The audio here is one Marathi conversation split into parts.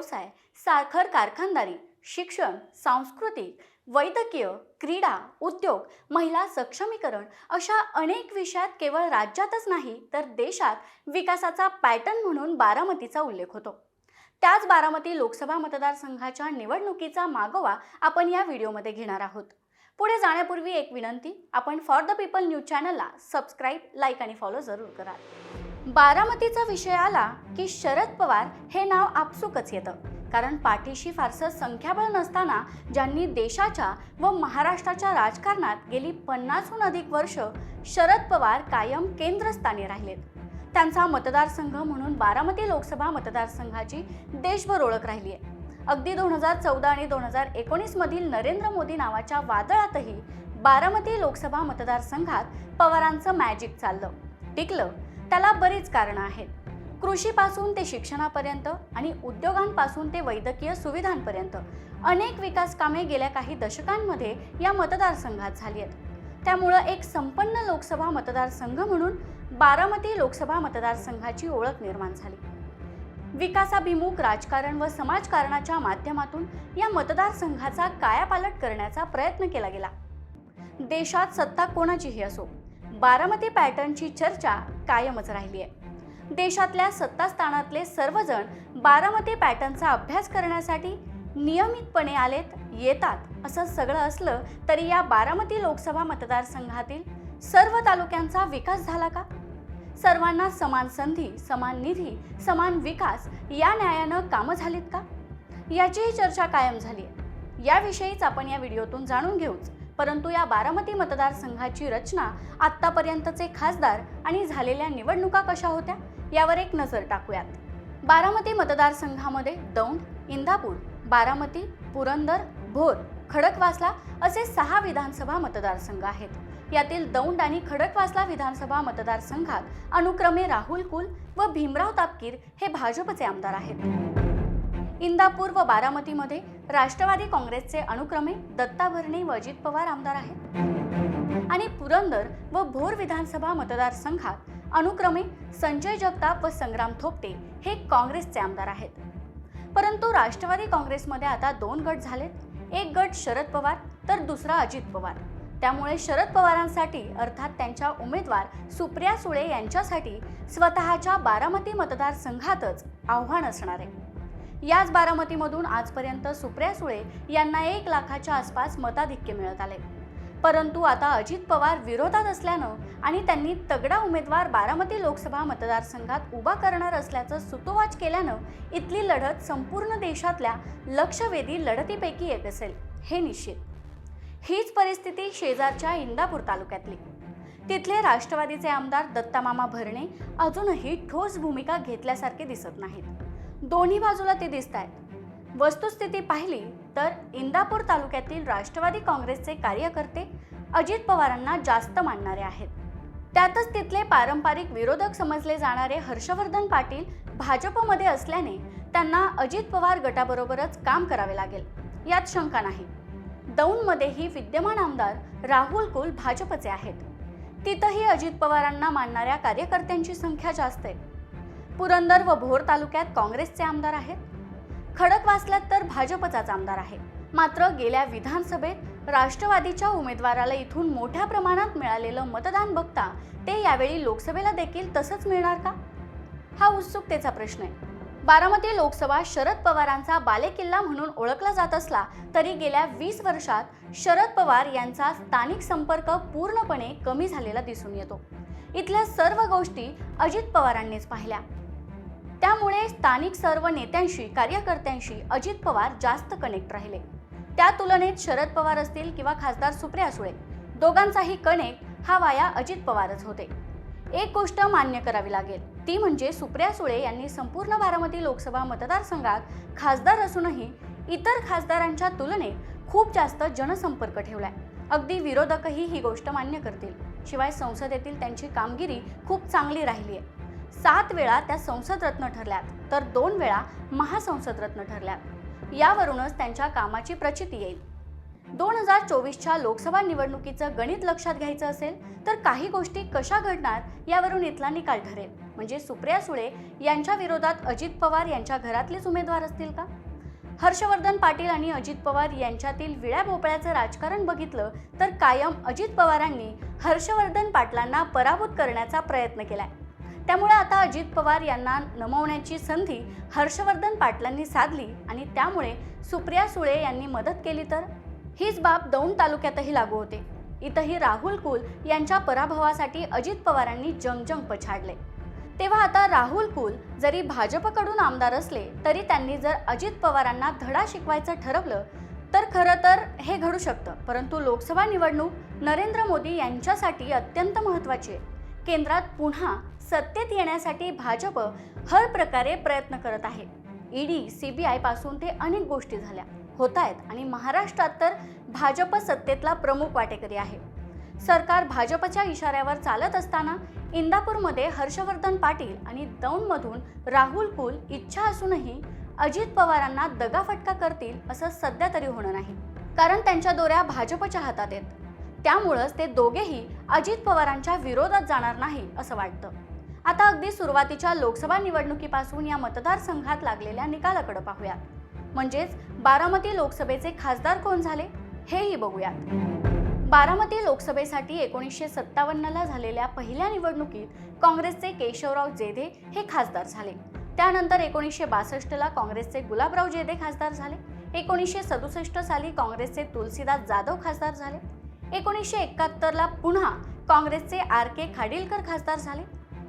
व्यवसाय साखर कारखानदारी शिक्षण सांस्कृतिक वैद्यकीय क्रीडा उद्योग महिला सक्षमीकरण अशा अनेक विषयात केवळ राज्यातच नाही तर देशात विकासाचा पॅटर्न म्हणून बारामतीचा उल्लेख होतो. त्याच बारामती लोकसभा मतदारसंघाच्या निवडणुकीचा मागोवा आपण या व्हिडिओमध्ये घेणार आहोत. पुढे जाण्यापूर्वी एक विनंती आपण फॉर द पीपल न्यूज चॅनलला सबस्क्राईब लाईक आणि फॉलो जरूर करा. बारामतीचा विषय आला की शरद पवार हे नाव आपसुकच येतं. कारण पाठीशी फारसं संख्याबळ नसताना ज्यांनी देशाच्या व महाराष्ट्राच्या राजकारणात गेली पन्नासहून अधिक वर्ष शरद पवार कायम केंद्रस्थानी राहिलेत. त्यांचा मतदारसंघ म्हणून बारामती लोकसभा मतदारसंघाची देशभर ओळख राहिली आहे अगदी दोन हजार चौदा आणि दोन हजार एकोणीसमधील नरेंद्र मोदी नावाच्या वादळातही बारामती लोकसभा मतदारसंघात पवारांचं मॅजिक चाललं. टिकलं. त्याला बरीच कारणं आहेत. कृषीपासून ते शिक्षणापर्यंत आणि उद्योगांपासून ते वैद्यकीय सुविधांपर्यंत अनेक विकास कामे गेल्या काही दशकांमध्ये या मतदारसंघात झाली आहेत. त्यामुळं एक संपन्न लोकसभा मतदारसंघ म्हणून बारामती लोकसभा मतदारसंघाची ओळख निर्माण झाली. विकासाभिमुख राजकारण व समाजकारणाच्या माध्यमातून या मतदारसंघाचा कायापालट करण्याचा प्रयत्न केला गेला. देशात सत्ता कोणाचीही असो बारामती पॅटर्नची चर्चा कायमच राहिली आहे देशातल्या सत्तास्थानातले सर्वजण बारामती पॅटर्नचा अभ्यास करण्यासाठी नियमितपणे आलेत येतात असं सगळं असलं तरी या बारामती लोकसभा मतदारसंघातील सर्व तालुक्यांचा विकास झाला का? सर्वांना समान संधी समान निधी समान विकास या न्यायानं कामं झालीत का? याचीही चर्चा कायम झाली आहे याविषयीच आपण या व्हिडिओतून जाणून घेऊच. परंतु या बारामती मतदारसंघाची रचना आत्तापर्यंतचे खासदार आणि झालेल्या निवडणुका कशा होत्या? यावर एक नजर टाकूयात. बारामती मतदारसंघामध्ये दौंड इंदापूर बारामती पुरंदर भोर खडकवासला असे सहा विधानसभा मतदारसंघ आहेत. यातील दौंड आणि खडकवासला विधानसभा मतदारसंघात अनुक्रमे राहुल कुल व भीमराव तापकीर हे भाजपचे आमदार आहेत. इंदापूर व बारामतीमध्ये राष्ट्रवादी काँग्रेसचे अनुक्रमे दत्ता भरणे व अजित पवार आमदार आहेत. आणि पुरंदर व भोर विधानसभा मतदारसंघात अनुक्रमे संजय जगताप व संग्राम थोपटे हे काँग्रेसचे आमदार आहेत. परंतु राष्ट्रवादी काँग्रेसमध्ये आता दोन गट झालेत. एक गट शरद पवार तर दुसरा अजित पवार. त्यामुळे शरद पवारांसाठी अर्थात त्यांच्या उमेदवार सुप्रिया सुळे यांच्यासाठी स्वतःच्या बारामती मतदारसंघातच आव्हान असणार आहे. याच बारामतीमधून आजपर्यंत सुप्रिया सुळे यांना एक लाखाच्या आसपास मताधिक्य मिळत आले. परंतु आता अजित पवार विरोधात असल्यानं आणि त्यांनी तगडा उमेदवार बारामती लोकसभा मतदारसंघात उभा करणार असल्याचं सुतोवाच केल्यानं इथली लढत संपूर्ण देशातल्या लक्षवेधी लढतीपैकी एक असेल हे निश्चित. हीच परिस्थिती शेजारच्या इंदापूर तालुक्यातली. तिथले राष्ट्रवादीचे आमदार दत्तामामा भरणे अजूनही ठोस भूमिका घेतल्यासारखे दिसत नाहीत. दोन्ही बाजूला ते दिसत आहेत वस्तुस्थिती पाहिली तर इंदापूर तालुक्यातील राष्ट्रवादी काँग्रेसचे कार्यकर्ते अजित पवारांना जास्त मानणारे आहेत. त्यातच तिथले पारंपरिक विरोधक समजले जाणारे हर्षवर्धन पाटील भाजपमध्ये असल्याने त्यांना अजित पवार गटाबरोबरच काम करावे लागेल यात शंका नाही. दौंडमध्येही विद्यमान आमदार राहुल कुल भाजपचे आहेत. तिथंही अजित पवारांना मानणाऱ्या कार्यकर्त्यांची संख्या जास्त आहे. पुरंदर व भोर तालुक्यात काँग्रेसचे आमदार आहेत. खडकवासल्यात तर भाजपचाच आमदार आहे. मात्र गेल्या विधानसभेत राष्ट्रवादीच्या उमेदवाराला इथून मोठ्या प्रमाणात मिळालेलं मतदान बघता ते यावेळी लोकसभेला देखील तसंच मिळणार का? हा उत्सुकतेचा प्रश्न आहे. बारामती लोकसभा शरद पवारांचा बालेकिल्ला म्हणून ओळखला जात असला तरी गेल्या वीस वर्षात शरद पवार यांचा स्थानिक संपर्क पूर्णपणे कमी झालेला दिसून येतो. इथल्या सर्व गोष्टी अजित पवारांनीच पाहिल्या. त्यामुळे स्थानिक सर्व नेत्यांशी कार्यकर्त्यांशी अजित पवार जास्त कनेक्ट राहिले. त्या तुलनेत शरद पवार असतील किंवा खासदार सुप्रिया सुळे दोघांचाही कनेक्ट हा वाया अजित पवारच होते. एक गोष्ट मान्य करावी लागेल. ती म्हणजे सुप्रिया सुळे यांनी संपूर्ण बारामती लोकसभा मतदारसंघात खासदार असूनही इतर खासदारांच्या तुलनेत खूप जास्त जनसंपर्क ठेवलाय. अगदी विरोधकही ही गोष्ट मान्य करतील. शिवाय संसदेतील त्यांची कामगिरी खूप चांगली राहिली आहे. सात वेळा त्या संसद रत्न ठरल्यात तर दोन वेळा महासंसद रत्न ठरल्यात. यावरूनच त्यांच्या कामाची प्रचिती येईल. दोन हजार चोवीसच्या लोकसभा निवडणुकीचं गणित लक्षात घ्यायचं असेल तर काही गोष्टी कशा घडणार यावरून इथला निकाल ठरेल. म्हणजे सुप्रिया सुळे यांच्या विरोधात अजित पवार यांच्या घरातलेच उमेदवार असतील का? हर्षवर्धन पाटील आणि अजित पवार यांच्यातील विळ्या भोपळ्याचं राजकारण बघितलं तर कायम अजित पवारांनी हर्षवर्धन पाटलांना पराभूत करण्याचा प्रयत्न केलाय. त्यामुळे आता अजित पवार यांना नमवण्याची संधी हर्षवर्धन पाटलांनी साधली आणि त्यामुळे सुप्रिया सुळे यांनी मदत केली तर? हीच बाब दौंड तालुक्यातही लागू होते. इथंही राहुल कुल यांच्या पराभवासाठी अजित पवारांनी जंगजंग पछाडले. तेव्हा आता राहुल कुल जरी भाजपकडून आमदार असले तरी त्यांनी जर अजित पवारांना धडा शिकवायचं ठरवलं तर खरं तर हे घडू शकतं. परंतु लोकसभा निवडणूक नरेंद्र मोदी यांच्यासाठी अत्यंत महत्त्वाची आहे. केंद्रात पुन्हा सत्तेत येण्यासाठी भाजप हर प्रकारे प्रयत्न करत आहे. ईडी सीबीआयपासून ते अनेक गोष्टी झाल्या. होत आहेत आणि महाराष्ट्रात तर भाजप सत्तेतला प्रमुख वाटेकरी आहे. सरकार भाजपच्या इशाऱ्यावर चालत असताना इंदापूरमध्ये हर्षवर्धन पाटील आणि दौंडमधून राहुल कुल इच्छा असूनही अजित पवारांना दगाफटका करतील असं सध्या तरी होणं नाही. कारण त्यांच्या दोऱ्या भाजपच्या हातात आहेत. त्यामुळंच ते दोघेही अजित पवारांच्या विरोधात जाणार नाही असं वाटतं. आता अगदी सुरुवातीच्या लोकसभा निवडणुकीपासून या मतदारसंघात लागलेल्या निकालाकडे पाहूयात म्हणजेच बारामती लोकसभेचे खासदार कोण झाले हेही बघूयात. बारामती लोकसभेसाठी एकोणीसशे सत्तावन्नला झालेल्या पहिल्या निवडणुकीत काँग्रेसचे केशवराव जेधे हे खासदार झाले. त्यानंतर एकोणीसशे बासष्टला काँग्रेसचे गुलाबराव जेधे खासदार झाले. एकोणीसशे सदुसष्ट साली काँग्रेसचे तुलसीदास जाधव खासदार झाले. एकोणीसशे एकाहत्तरला पुन्हा काँग्रेसचे आर के खाडिलकर खासदार झाले.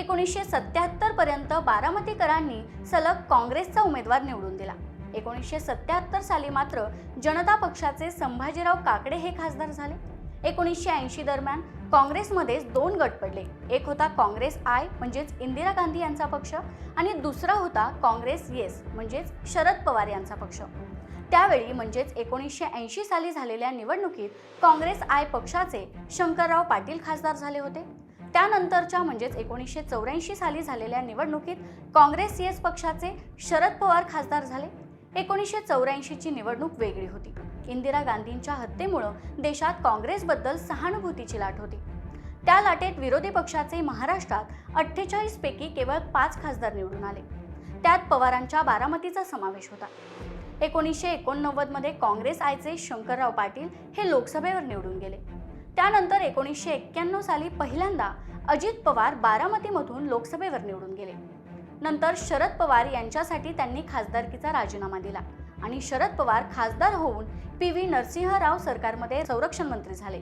एकोणीसशे सत्त्याहत्तरपर्यंत बारामतीकरांनी सलग काँग्रेसचा उमेदवार निवडून दिला. एकोणीसशे सत्याहत्तर साली मात्र जनता पक्षाचे संभाजीराव काकडे हे खासदार झाले. एकोणीसशे ऐंशी दरम्यान काँग्रेसमध्येच दोन गट पडले. एक होता काँग्रेस आय म्हणजेच इंदिरा गांधी यांचा पक्ष आणि दुसरा होता काँग्रेस येस म्हणजेच शरद पवार यांचा पक्ष. त्यावेळी म्हणजेच एकोणीसशे ऐंशी साली झालेल्या निवडणुकीत काँग्रेस आय पक्षाचे शंकरराव पाटील खासदार झाले होते. त्यानंतरच्या म्हणजेच एकोणीसशे चौऱ्याऐंशी साली झालेल्या निवडणुकीत काँग्रेस येस पक्षाचे शरद पवार खासदार झाले. एकोणीसशे चौऱ्याऐंशीची निवडणूक वेगळी होती. इंदिरा गांधींच्या हत्येमुळं देशात काँग्रेसबद्दल सहानुभूतीची लाट होती. त्या लाटेत विरोधी पक्षाचे महाराष्ट्रात अठ्ठेचाळीस पैकी केवळ पाच खासदार निवडून आले. त्यात पवारांच्या बारामतीचा समावेश होता. एकोणीसशे एकोणनव्वदमध्ये काँग्रेस आयचे शंकरराव पाटील हे लोकसभेवर निवडून गेले. त्यानंतर एकोणीसशे एक्क्याण्णव साली पहिल्यांदा अजित पवार बारामतीमधून लोकसभेवर निवडून गेले. नंतर शरद पवार यांच्यासाठी त्यांनी खासदारकीचा राजीनामा दिला. आणि शरद पवार खासदार होऊन पी व्ही नरसिंहराव सरकारमध्ये संरक्षण मंत्री झाले.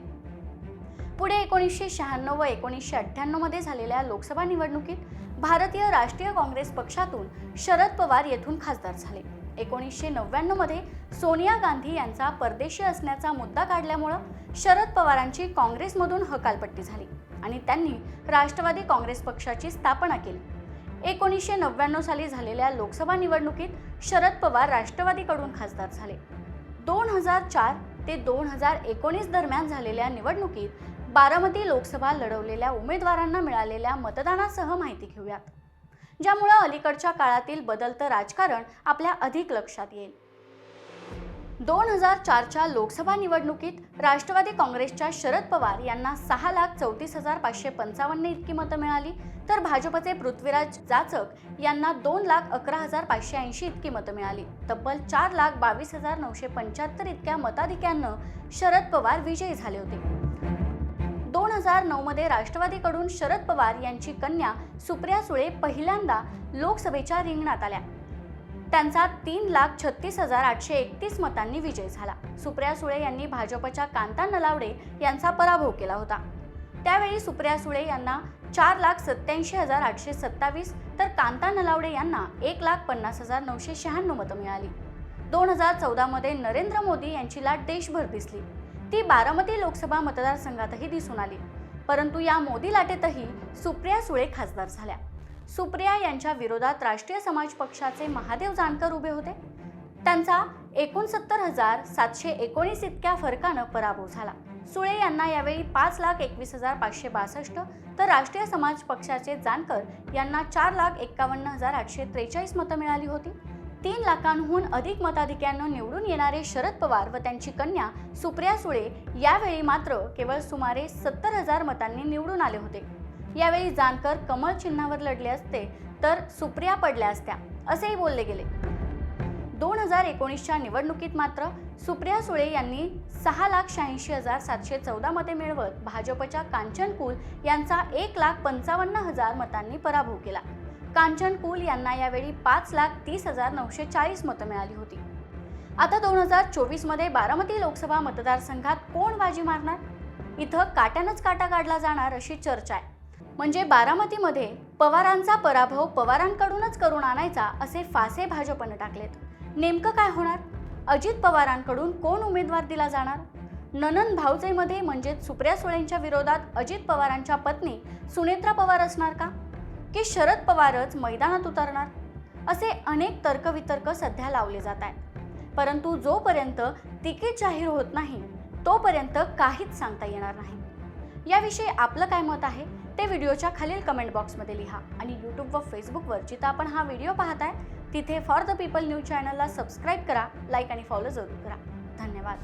पुढे एकोणीसशे शहाण्णव व एकोणीसशे अठ्ठ्याण्णवमध्ये झालेल्या लोकसभा निवडणुकीत भारतीय राष्ट्रीय काँग्रेस पक्षातून शरद पवार येथून खासदार झाले. एकोणीसशे नव्याण्णवमध्ये सोनिया गांधी यांचा परदेशी असण्याचा मुद्दा काढल्यामुळं शरद पवारांची काँग्रेसमधून हकालपट्टी झाली आणि त्यांनी राष्ट्रवादी काँग्रेस पक्षाची स्थापना केली. एकोणीसशे नव्याण्णव साली झालेल्या लोकसभा निवडणुकीत शरद पवार राष्ट्रवादीकडून खासदार झाले. दोन हजार चार ते दोन हजार एकोणीस दरम्यान झालेल्या निवडणुकीत बारामती लोकसभा लढवलेल्या उमेदवारांना मिळालेल्या मतदानासह माहिती घेऊयात ज्यामुळं अलीकडच्या काळातील बदलतं राजकारण आपल्या अधिक लक्षात येईल. दोन हजार चारच्या लोकसभा निवडणुकीत राष्ट्रवादी काँग्रेसच्या शरद पवार यांना सहा लाख चौतीस हजार पाचशे पंचावन्न इतकी मतं मिळाली. तर भाजपचे पृथ्वीराज जाचक यांना दोन लाख अकरा हजार पाचशे ऐंशी इतकी मतं मिळाली. तब्बल चार लाख बावीस हजार नऊशे पंच्याहत्तर इतक्या मताधिक्यानं शरद पवार विजयी झाले होते. दोन हजार नऊमध्ये राष्ट्रवादीकडून शरद पवार यांची कन्या सुप्रिया सुळे पहिल्यांदा लोकसभेच्या रिंगणात आल्या. त्यांचा तीन लाख छत्तीस हजार आठशे एकतीस मतांनी विजय झाला. सुप्रिया सुळे यांनी भाजपच्या कांता नलावडे यांचा पराभव केला होता. त्यावेळी सुप्रिया सुळे यांना चार लाख सत्याऐंशी हजार आठशे सत्तावीस तर कांता नलावडे यांना एक लाख पन्नास हजार नऊशे शहाण्णव मतं मिळाली. दोन हजार चौदामध्ये नरेंद्र मोदी यांची लाट देशभर दिसली. ती बारामती लोकसभा मतदारसंघातही दिसून आली. परंतु या मोदी लाटेतही सुप्रिया सुळे खासदार झाल्या. सुप्रिया यांच्या विरोधात राष्ट्रीय समाज पक्षाचे महादेव जानकर उभे होते. त्यांचा एकोणसत्तर हजार सातशे एकोणीस इतक्या फरकानं पराभव झाला. सुळे यांना यावेळी पाच लाख एकवीस हजार पाचशे बासष्ट तर राष्ट्रीय समाज पक्षाचे जानकर यांना चार लाख एक्कावन्न हजार आठशे त्रेचाळीस मतं मिळाली होती. तीन लाखांहून अधिक मताधिक्यानं निवडून येणारे शरद पवार व त्यांची कन्या सुप्रिया सुळे यावेळी मात्र केवळ सुमारे सत्तर हजार मतांनी निवडून आले होते. यावेळी जानकर कमळ चिन्हावर लढले असते तर सुप्रिया पडल्या असत्या असेही बोलले गेले. दोन हजार एकोणीसच्या निवडणुकीत मात्र सुप्रिया सुळे यांनी सहा लाख शहाऐंशी हजार सातशे चौदा मते मिळवत भाजपच्या कांचन कुल यांचा एक लाख पंचावन्न हजार मतांनी पराभव केला. कांचन कुल यांना यावेळी पाच लाख तीस हजार नऊशे चाळीस मतं मिळाली होती. आता दोन हजार चोवीसमध्ये बारामती लोकसभा मतदारसंघात कोण बाजी मारणार? इथं काट्यानंच काटा काढला जाणार अशी चर्चा आहे. म्हणजे बारामतीमध्ये पवारांचा पराभव पवारांकडूनच करून आणायचा असे फासे भाजपनं टाकलेत. नेमकं काय होणार? अजित पवारांकडून कोण उमेदवार दिला जाणार? ननन भाऊजेमध्ये म्हणजेच सुप्रिया सुळेंच्या विरोधात अजित पवारांच्या पत्नी सुनेत्रा पवार असणार का? की शरद पवारच मैदानात उतरणार? असे अनेक तर्कवितर्क सध्या लावले जात आहेत. परंतु जोपर्यंत तिकीट जाहीर होत नाही तोपर्यंत काहीच सांगता येणार नाही. याविषयी आपलं काय मत आहे? ते व्हिडिओच्या खालील कमेंट बॉक्समध्ये लिहा आणि यूट्यूब व फेसबुकवर जिथं आपण हा व्हिडिओ पाहताय. तिथे फॉर द पीपल न्यूज चॅनलला सबस्क्राईब करा लाईक आणि फॉलो जरूर करा. धन्यवाद.